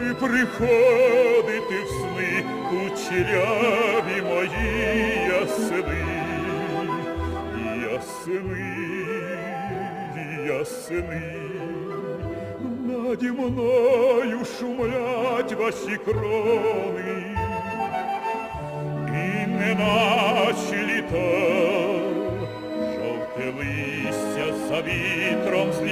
Ви приходите в сни, кучеряві мої ясени, ясени, ясени. Наді мною шумлять ваші крони, і неначе літо, жовте листя за вітром злітає.